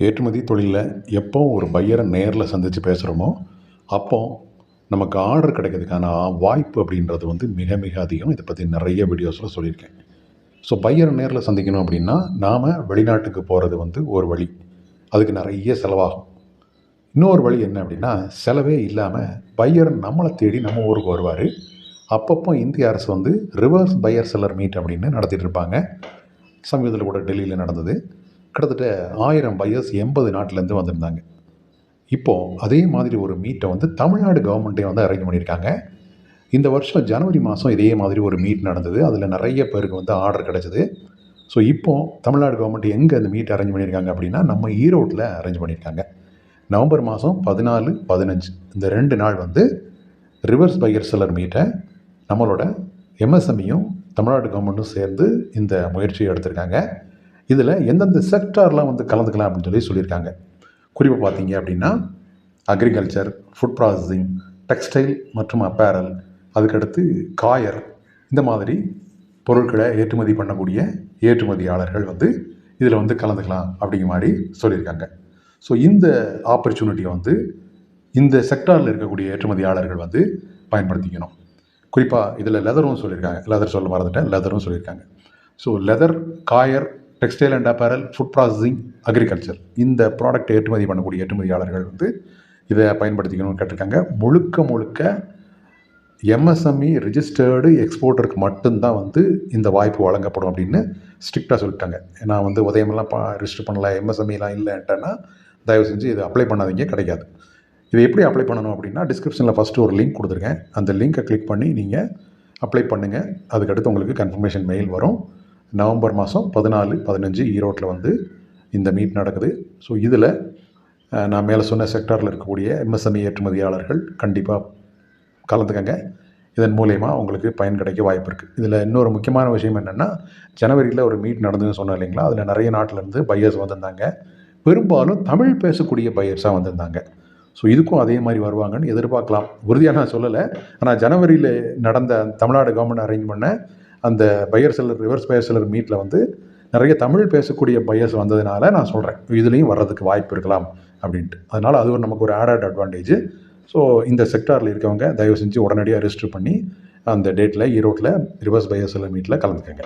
ஏற்றுமதி தொழிலில் எப்போ ஒரு பையரை நேரில் சந்தித்து பேசுகிறோமோ அப்போ நமக்கு ஆர்டர் கிடைக்கிறதுக்கான வாய்ப்பு அப்படின்றது வந்து மிக மிக அதிகம். இதை பற்றி நிறைய வீடியோஸில் சொல்லியிருக்கேன். ஸோ பையரை நேரில் சந்திக்கணும் அப்படின்னா நாம் வெளிநாட்டுக்கு போகிறது வந்து ஒரு வழி. அதுக்கு நிறைய செலவாகும். இன்னொரு வழி என்ன அப்படின்னா செலவே இல்லாமல் பையர் நம்மளை தேடி நம்ம ஊருக்கு வருவார். அப்பப்போ இந்திய அரசு வந்து ரிவர்ஸ் பையர் செல்லர் மீட் அப்படின்னு நடத்திட்டு இருப்பாங்க. சமீபத்தில் கூட டெல்லியில் நடந்தது. கிட்டத்தட்ட ஆயிரம் பையர்ஸ் எண்பது நாட்டிலேருந்து வந்திருந்தாங்க. இப்போது அதே மாதிரி ஒரு மீட்டை வந்து தமிழ்நாடு கவர்மெண்ட்டே வந்து அரேஞ்ச் பண்ணியிருக்காங்க. இந்த வருஷம் ஜனவரி மாதம் இதே மாதிரி ஒரு மீட் நடந்தது. அதில் நிறைய பேருக்கு வந்து ஆர்டர் கிடச்சிது. ஸோ இப்போது தமிழ்நாடு கவர்மெண்ட் எங்கே அந்த மீட் அரேஞ்ச் பண்ணியிருக்காங்க அப்படின்னா நம்ம ஈரோட்டில் அரேஞ்ச் பண்ணியிருக்காங்க. நவம்பர் மாதம் பதினாலு பதினஞ்சு. இந்த ரெண்டு நாள் வந்து ரிவர்ஸ் பையர் செல்லர் மீட்டை நம்மளோட எம்எஸ்எம்இயும் தமிழ்நாடு கவர்மெண்ட்டும் சேர்ந்து இந்த முயற்சியை எடுத்திருக்காங்க. இதில் எந்தெந்த செக்டார்லாம் வந்து கலந்துக்கலாம் அப்படின்னு சொல்லி சொல்லியிருக்காங்க. குறிப்பாக பார்த்தீங்க அப்படின்னா அக்ரிகல்ச்சர் ஃபுட் ப்ராசஸிங் டெக்ஸ்டைல் மற்றும் அப்பேரல் அதுக்கடுத்து காயர் இந்த மாதிரி பொருட்களை ஏற்றுமதி பண்ணக்கூடிய ஏற்றுமதியாளர்கள் வந்து இதில் வந்து கலந்துக்கலாம் அப்படிங்கிற மாதிரி சொல்லியிருக்காங்க. ஸோ இந்த ஆப்பர்ச்சுனிட்டியை வந்து இந்த செக்டாரில் இருக்கக்கூடிய ஏற்றுமதியாளர்கள் வந்து பயன்படுத்திக்கணும். குறிப்பாக இதில் லெதரும் சொல்லியிருக்காங்க. லெதர் சொல்ல மறந்துட்டேன். லெதரும் சொல்லியிருக்காங்க. So leather coir textile and apparel food processing agriculture இந்த ப்ராடக்ட் ஏற்றுமதி பண்ணக்கூடிய ஏற்றுமதியாளர்கள் வந்து இதை பயன்படுத்திக்கணும்னு கேட்டிருக்காங்க. முழுக்க முழுக்க எம்எஸ்எம்இ ரிஜிஸ்டர்டு எக்ஸ்போர்ட்டருக்கு மட்டும்தான் வந்து இந்த வாய்ப்பு வழங்கப்படும் அப்படின்னு ஸ்ட்ரிக்டாக சொல்லிட்டாங்க. நான் வந்து உதயமெல்லாம் பா ரிஜிஸ்டர் பண்ணல எம்எஸ்எம்இலாம் இல்லைன்ட்டேன்னா தயவு செஞ்சு இது அப்ளை பண்ணாதீங்க கிடைக்காது. இது எப்படி அப்ளை பண்ணணும் அப்படின்னா டிஸ்கிரிப்ஷனில் ஃபஸ்ட்டு ஒரு லிங்க் கொடுத்துருக்கேன். அந்த லிங்க்கை கிளிக் பண்ணி நீங்கள் அப்ளை பண்ணுங்கள் அதுக்கடுத்து உங்களுக்கு கன்ஃபர்மேஷன் மெயில் வரும். நவம்பர் மாதம் பதினாலு பதினஞ்சு ஈரோட்டில் வந்து இந்த மீட் நடக்குது. ஸோ இதில் நான் மேலே சொன்ன செக்டாரில் இருக்கக்கூடிய எம்எஸ்எம்இ ஏற்றுமதியாளர்கள் கண்டிப்பாக கலந்துக்கங்க. இதன் மூலயமா அவங்களுக்கு பயன் கிடைக்க வாய்ப்பு இருக்குது இதில் இன்னொரு முக்கியமான விஷயம் என்னென்னா ஜனவரியில் ஒரு மீட் நடந்ததுன்னு சொன்னேன் இல்லைங்களா? அதில் நிறைய நாட்டிலேருந்து பையர்ஸ் வந்திருந்தாங்க. பெரும்பாலும் தமிழ் பேசக்கூடிய பையர்ஸாக வந்திருந்தாங்க. ஸோ இதுக்கும் அதே மாதிரி வருவாங்கன்னு எதிர்பார்க்கலாம். உறுதியாக நான் சொல்லலை. ஆனால் ஜனவரியில் நடந்த தமிழ்நாடு கவர்மெண்ட் அரேஞ்ச் பண்ண அந்த buyer seller reverse buyer seller மீட்டில் வந்து நிறைய தமிழ் பேசக்கூடிய பையர்ஸ் வந்ததுனால நான் சொல்கிறேன் இதுலேயும் வர்றதுக்கு வாய்ப்பு இருக்கலாம் அப்படின்ட்டு. அதனால் அது ஒரு நமக்கு ஒரு ஆடட் அட்வான்டேஜ் ஸோ இந்த செக்டாரில் இருக்கவங்க தயவு செஞ்சு உடனடியாக ரெஜிஸ்டர் பண்ணி அந்த டேட்டில் ஈரோட்டில் ரிவர்ஸ் பையர் செல்லர் மீட்டில் கலந்துக்கங்க.